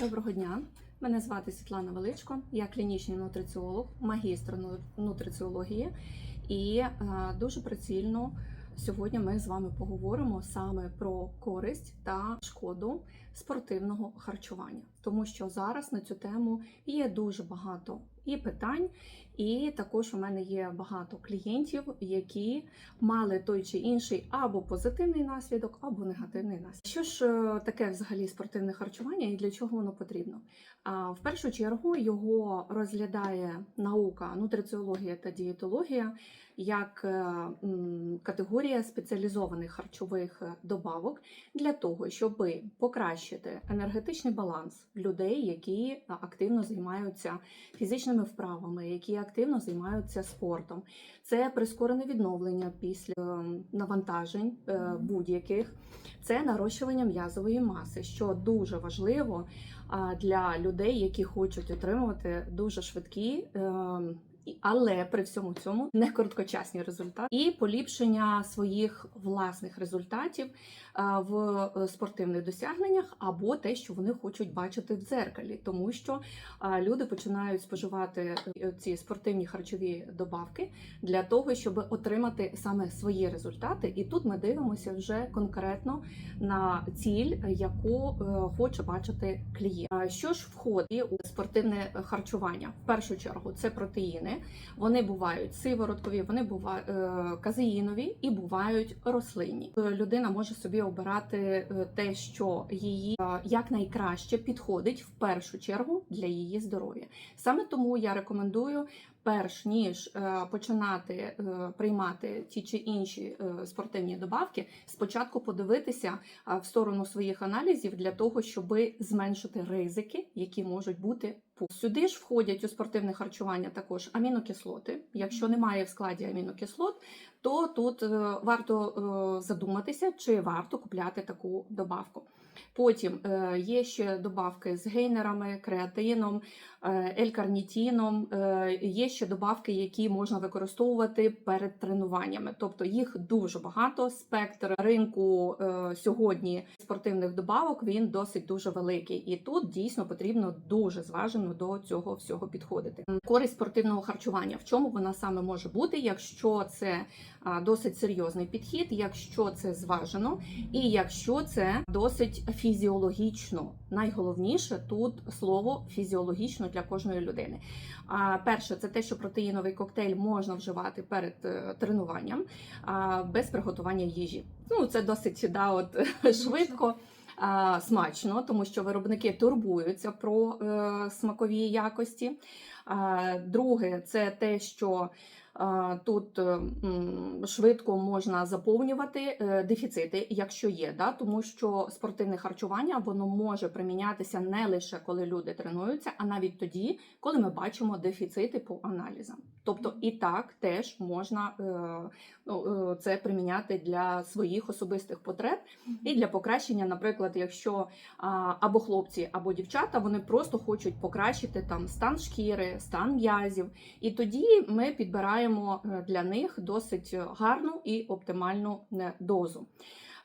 Доброго дня. Мене звати Світлана Величко, я клінічний нутриціолог, магістр ну- нутриціології. І е, дуже прицільно сьогодні ми з вами поговоримо саме про користь та шкоду спортивного харчування, тому що зараз на цю тему є дуже багато і питань, і також у мене є багато клієнтів, які мали той чи інший або позитивний наслідок, або негативний наслідок. Що ж е, таке взагалі спортивне харчування і для чого воно потрібно? В першу чергу його розглядає наука, нутриціологія та дієтологія як е, категорія спеціалізованих харчових е, добавок для того, щоб покращити енергетичний баланс людей, які активно займаються фізичними вправами, які активно займаються спортом. Це прискорене відновлення після е, навантажень е, будь-яких, це нарощування м'язової маси, що дуже важливо для людей, які хочуть отримувати дуже швидкі. Е, Але при всьому цьому не короткочасні результати і поліпшення своїх власних результатів в е, спортивних досягненнях або те, що вони хочуть бачити в дзеркалі, тому що люди починають споживати е, ці спортивні харчові добавки для того, щоб отримати саме свої результати. І тут ми дивимося вже конкретно на ціль, яку е, хоче бачити клієнт. Що ж входить у спортивне харчування? В першу чергу це протеїни. Вони бувають сивороткові, вони бувають е, казеїнові і бувають рослинні. Е, Людина може собі обирати е, те, що її якнайкраще підходить в першу чергу для її здоров'я. Саме тому я рекомендую. Перш ніж е, починати е, приймати ті чи інші е, спортивні добавки, спочатку подивитися в сторону своїх аналізів для того, щоб зменшити ризики, які можуть бути. Сюди ж входять у спортивне харчування також амінокислоти. Якщо немає в складі амінокислот, то тут варто задуматися, чи варто купляти таку добавку. Потім е, є ще добавки з гейнерами, креатином, елькарнітіном. Е, Є ще добавки, які можна використовувати перед тренуваннями. Тобто їх дуже багато. Спектр ринку е, сьогодні спортивних добавок він досить дуже великий, і тут дійсно потрібно дуже зважено до цього всього підходити. Користь спортивного харчування в чому вона саме може бути, якщо це досить серйозний підхід, якщо це зважено, і якщо це досить фізіологічно. Найголовніше тут слово фізіологічно для кожної людини. А, перше, це те, що протеїновий коктейль можна вживати перед е, тренуванням а, без приготування їжі. Ну це досить да, от, швидко. Смачно, тому що виробники турбуються про е, смакові якості. А, Друге, це те, що тут швидко можна заповнювати е, дефіцити, якщо є, да? тому що спортивне харчування воно може примінятися не лише коли люди тренуються, а навіть тоді, коли ми бачимо дефіцити по аналізам. Тобто і так теж можна е, ну, е, це приміняти для своїх особистих потреб і для покращення, наприклад, якщо або хлопці, або дівчата вони просто хочуть покращити там стан шкіри, стан м'язів, і тоді ми підбираємо е, для них досить гарну і оптимальну е, дозу.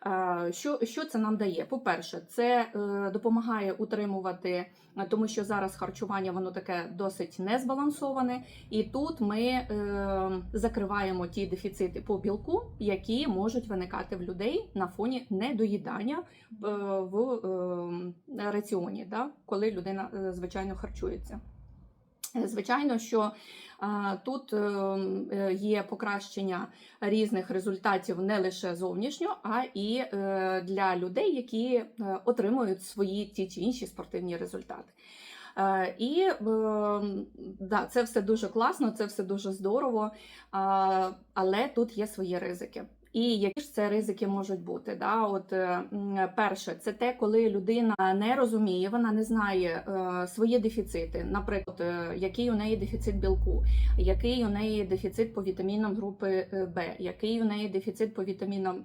Е, Що, що це нам дає? По-перше, це е, допомагає утримувати, е, тому що зараз харчування воно таке досить незбалансоване, і тут ми е, закриваємо ті дефіцити по білку, які можуть виникати в людей на фоні недоїдання е, в е, раціоні, коли людина е, звичайно харчується. Звичайно, що тут е, е, є покращення різних результатів не лише зовнішньо, а і е, для людей, які отримують свої ті чи інші спортивні результати. І да, це все дуже класно, це все дуже здорово, але тут є свої ризики. І які ж це ризики можуть бути? Да? От е, перше, це те, коли людина не розуміє, вона не знає е, свої дефіцити, наприклад, е, який у неї дефіцит білку, який у неї дефіцит по вітамінам групи Б, який у неї дефіцит по вітамінам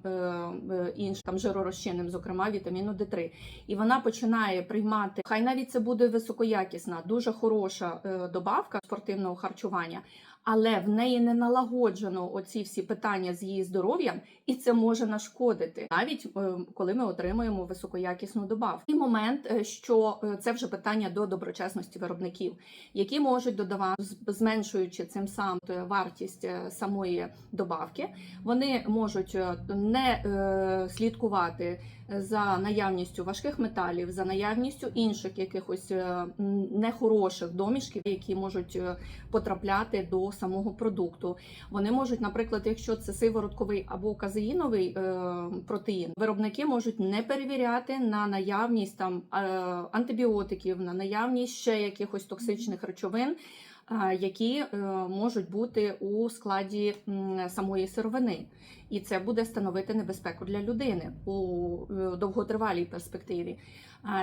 іншим там жиророзчинним, зокрема вітаміну Д3. І вона починає приймати, хай навіть це буде високоякісна, дуже хороша добавка спортивного харчування. Але в неї не налагоджено оці всі питання з її здоров'ям, і це може нашкодити, навіть е, коли ми отримуємо високоякісну добавку. І момент, е, що е, це вже питання до доброчесності виробників, які можуть додавати, зменшуючи цим самим е, вартість самої добавки, вони можуть не слідкувати за наявністю важких металів, за наявністю інших якихось нехороших домішків, які можуть потрапляти до самого продукту. Вони можуть, наприклад, якщо це сиворотковий або казеїновий е, протеїн, виробники можуть не перевіряти на наявність там е, антибіотиків, на наявність ще якихось токсичних речовин. е, Які е, можуть бути у складі самої сировини, і це буде становити небезпеку для людини у е, довготривалій перспективі.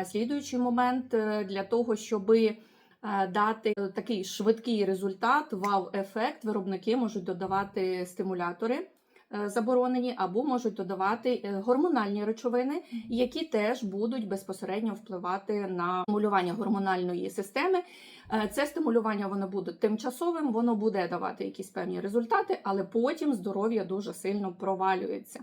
Слідуючий момент е, для того, щоби е, дати такий швидкий результат, вау-ефект, виробники можуть додавати стимулятори. Е, Заборонені або можуть додавати е, гормональні речовини, які теж будуть безпосередньо впливати на стимулювання гормональної системи. Е, Це стимулювання воно буде тимчасовим, воно буде давати якісь певні результати, але потім здоров'я дуже сильно провалюється.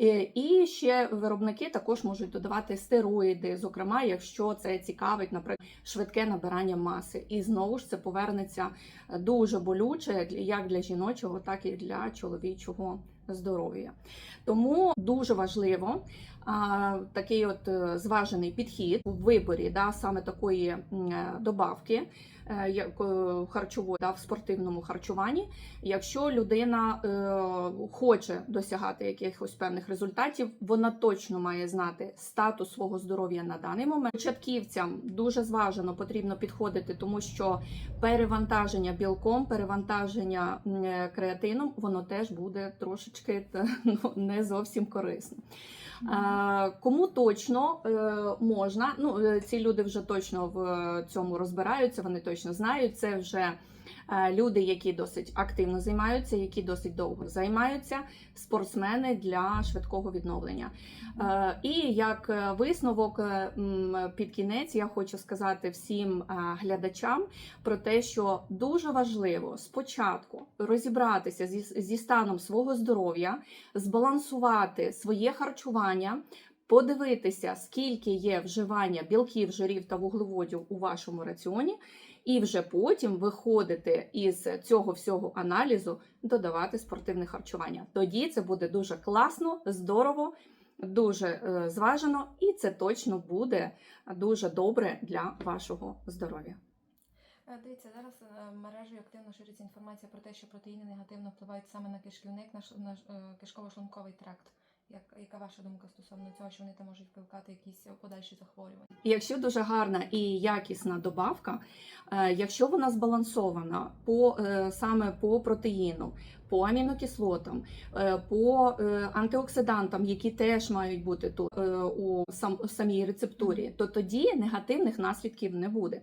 Е, І ще виробники також можуть додавати стероїди, зокрема, якщо це цікавить, наприклад, швидке набирання маси. І знову ж це повернеться е, дуже болюче як для жіночого, так і для чоловічого здоров'я. Тому дуже важливо а, такий от е, зважений підхід у виборі да, саме такої е, добавки. Е, е, Харчової да, в спортивному харчуванні, якщо людина е, хоче досягати якихось певних результатів, вона точно має знати статус свого здоров'я на даний момент. Початківцям дуже зважено потрібно підходити, тому що перевантаження білком, перевантаження е, креатином, воно теж буде трошечки ну, не зовсім корисно. А, Кому точно е, можна, ну ці люди вже точно в цьому розбираються, вони точно знають. Це вже е, люди, які досить активно займаються, які досить довго займаються, спортсмени для швидкого відновлення. Е, І як е, висновок під кінець я хочу сказати всім глядачам про те, що дуже важливо спочатку розібратися зі, зі станом свого здоров'я, збалансувати своє харчування. Подивитися, скільки є вживання білків, жирів та вуглеводів у вашому раціоні, і вже потім виходити із цього всього аналізу, додавати спортивне харчування. Тоді це буде дуже класно, здорово, дуже е, зважено, і це точно буде дуже добре для вашого здоров'я. Е, Дивіться, зараз е, мережею активно шириться інформація про те, що протеїни негативно впливають саме на кишківник, на, ш- на ш- е, кишково-шлунковий тракт. Як, яка ваша думка стосовно цього, що вони там можуть викликати якісь подальші захворювання? Якщо дуже гарна і якісна добавка, е, якщо вона збалансована по е, саме по протеїну, по амінокислотам, е, по е, антиоксидантам, які теж мають бути тут е, у сам, самій рецептурі, то тоді негативних наслідків не буде.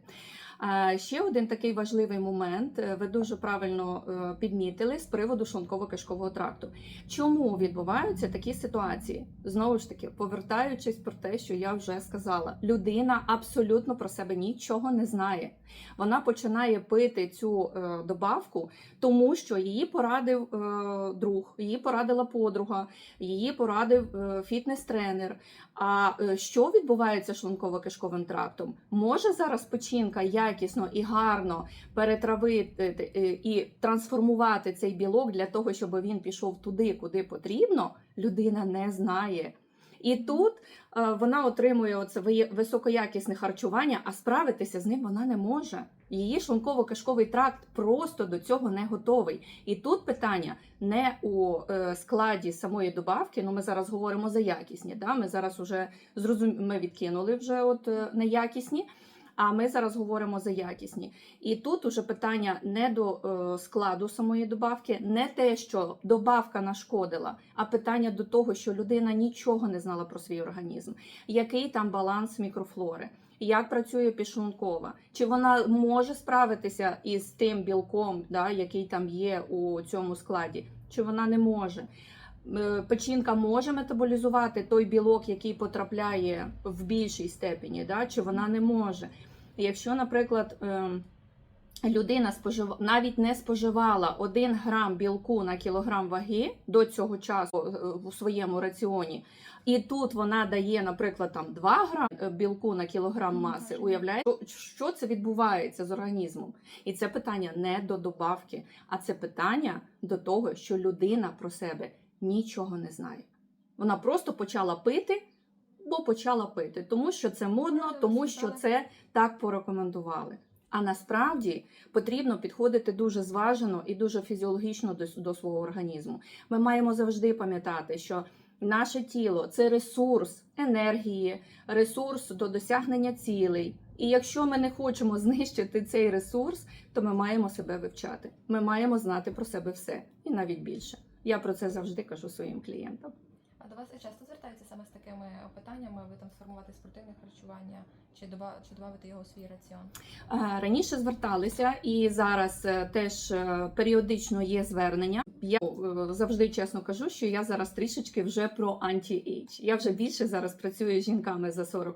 Ще один такий важливий момент, е, ви дуже правильно е, підмітили з приводу шлунково-кишкового тракту. Чому відбуваються такі ситуації? Знову ж таки, повертаючись про те, що я вже сказала, людина абсолютно про себе нічого не знає. Вона починає пити цю е, добавку, тому що її порадив друг, її порадила подруга, її порадив фітнес-тренер. А що відбувається шлунково-кишковим трактом? Може зараз печінка якісно і гарно перетравити е, і трансформувати цей білок для того, щоб він пішов туди, куди потрібно, людина не знає. І тут е, вона отримує оце ви- високоякісне харчування, а справитися з ним вона не може. Її шлунково-кишковий тракт просто до цього не готовий. І тут питання не у е, складі самої добавки. Ну, ми зараз говоримо за якісні. Да? Ми зараз вже зрозум... ми відкинули вже от е, неякісні. А ми зараз говоримо за якісні. І тут уже питання не до е, складу самої добавки, не те, що добавка нашкодила, а питання до того, що людина нічого не знала про свій організм, який там баланс мікрофлори, як працює підшлункова, чи вона може справитися із тим білком, да, який там є у цьому складі, чи вона не може. Е, Печінка може метаболізувати той білок, який потрапляє в більшій степені, да, чи вона не може. Якщо, наприклад, ем, людина спожив... навіть не споживала 1 грам білку на кілограм ваги до цього часу е, у своєму раціоні, і тут вона дає, наприклад, там 2 грам е, білку на кілограм Ну, маси. Уявляєте, що це відбувається з організмом? І це питання не до добавки, а це питання до того, що людина про себе нічого не знає. Вона просто почала пити, бо почала пити, тому що це модно, тому що це так порекомендували. А насправді потрібно підходити дуже зважено і дуже фізіологічно до, до свого організму. Ми маємо завжди пам'ятати, що наше тіло це ресурс енергії, ресурс до досягнення цілей. І якщо ми не хочемо знищити цей ресурс, то ми маємо себе вивчати. Ми маємо знати про себе все і навіть більше. Я про це завжди кажу своїм клієнтам. До вас часто звертаються саме з такими питаннями, ви там сформувати спортивне харчування чи чи додати його у свій раціон? Е, Раніше зверталися, і зараз е, теж е, періодично є звернення. Я завжди чесно кажу, що я зараз трішечки вже про анті-ейдж. Я вже більше зараз працюю з жінками за 40+,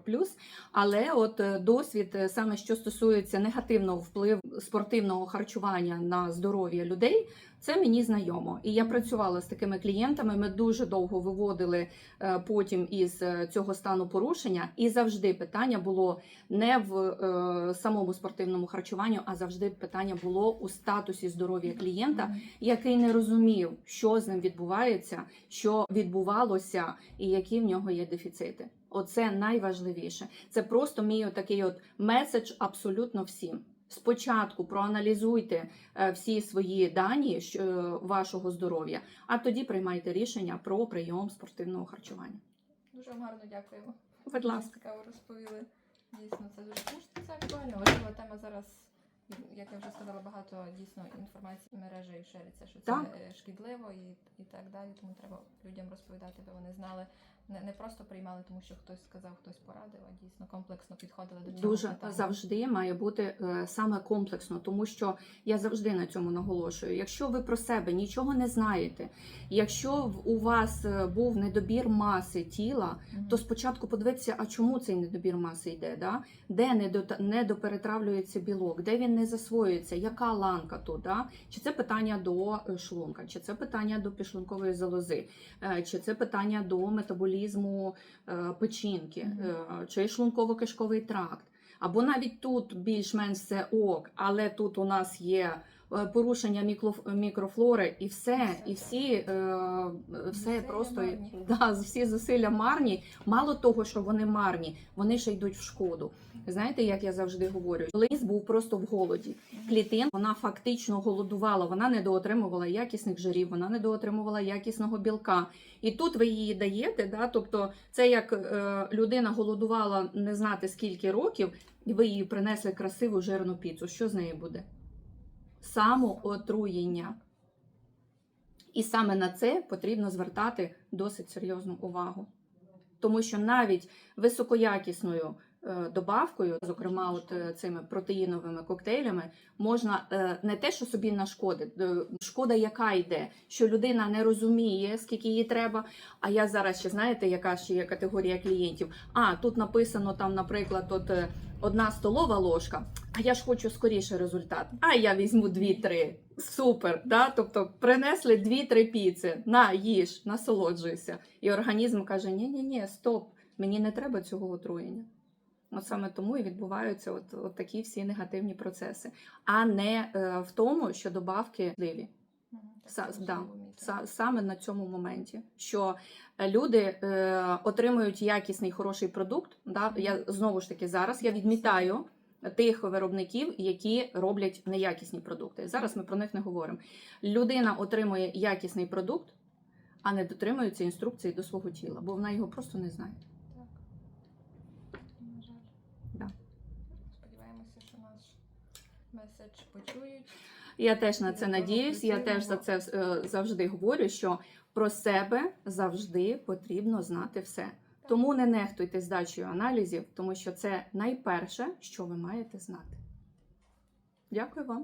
але от досвід саме що стосується негативного впливу спортивного харчування на здоров'я людей. Це мені знайомо, і я працювала з такими клієнтами. Ми дуже довго виводили е, потім із е, цього стану порушення, і завжди питання було не в е, самому спортивному харчуванню, а завжди питання було у статусі здоров'я клієнта, який не розумів, що з ним відбувається, що відбувалося, і які в нього є дефіцити. Оце найважливіше. Це просто мій такий от меседж абсолютно всім. Спочатку проаналізуйте е, всі свої дані е, вашого здоров'я, а тоді приймайте рішення про прийом спортивного харчування. Дуже гарно дякуємо. Будь ласка. Цікаво розповіли. Дійсно, це дуже ну, це актуально. Важлива тема зараз. Як я вже сказала, багато дійсно інформації мережею шириться, що це Так. е, шкідливо і, і так далі. Тому треба людям розповідати, аби вони знали, не, не просто приймали, тому що хтось сказав, хтось порадив, а дійсно комплексно підходили до цього. Дуже питання. завжди має бути е, саме комплексно, тому що я завжди на цьому наголошую. Якщо ви про себе нічого не знаєте, якщо у вас е, був недобір маси тіла, Мгм. то спочатку подивитися, а чому цей недобір маси йде, да? де недо- недоперетравлюється білок, де він не засвоюється, яка ланка тут, да? чи це питання до е, шлунка, чи це питання до підшлункової залози, е, чи це питання до метаболізму е, печінки, mm-hmm. чи шлунково-кишковий тракт. Або навіть тут більш-менш все ок, але тут у нас є порушення міклоф- мікрофлори, і все, і всі е, все Зусилля просто да, всі зусилля марні. Мало того, що вони марні, вони ще йдуть в шкоду. Знаєте, як я завжди говорю, лис був просто в голоді. Клітин вона фактично голодувала, вона недоотримувала якісних жирів, вона недоотримувала якісного білка. І тут ви її даєте, да? тобто це як е, людина голодувала не знати скільки років, і ви їй принесли красиву жирну піцу. Що з нею буде? Самоотруєння. І саме на це потрібно звертати досить серйозну увагу. Тому що навіть високоякісною добавкою, зокрема, от е, цими протеїновими коктейлями, можна е, не те, що собі нашкодити, е, шкода, яка йде, що людина не розуміє, скільки їй треба. А я зараз ще знаєте, яка ще є категорія клієнтів? А тут написано там, наприклад, от е, одна столова ложка. А я ж хочу скоріше результат. А я візьму дві-три. Супер, да? тобто принесли дві-три піци, на їж, насолоджуйся. І організм каже: ні, ні, ні, стоп, мені не треба цього отруєння. От саме тому і відбуваються от, от такі всі негативні процеси, а не е, в тому, що добавки. Са- да. Са- саме на цьому моменті, що е, люди е, отримують якісний хороший продукт. Да? Я знову ж таки зараз я відмітаю тих виробників, які роблять неякісні продукти. Зараз ми про них не говоримо. Людина отримує якісний продукт, а не дотримується інструкції до свого тіла, бо вона його просто не знає. Так. На жаль. Да. Сподіваємося, що наш меседж почують. Я теж на це надіюсь. Я теж за це е, завжди говорю, що про себе завжди потрібно знати все. Тому не нехтуйте здачею аналізів, тому що це найперше, що ви маєте знати. Дякую вам.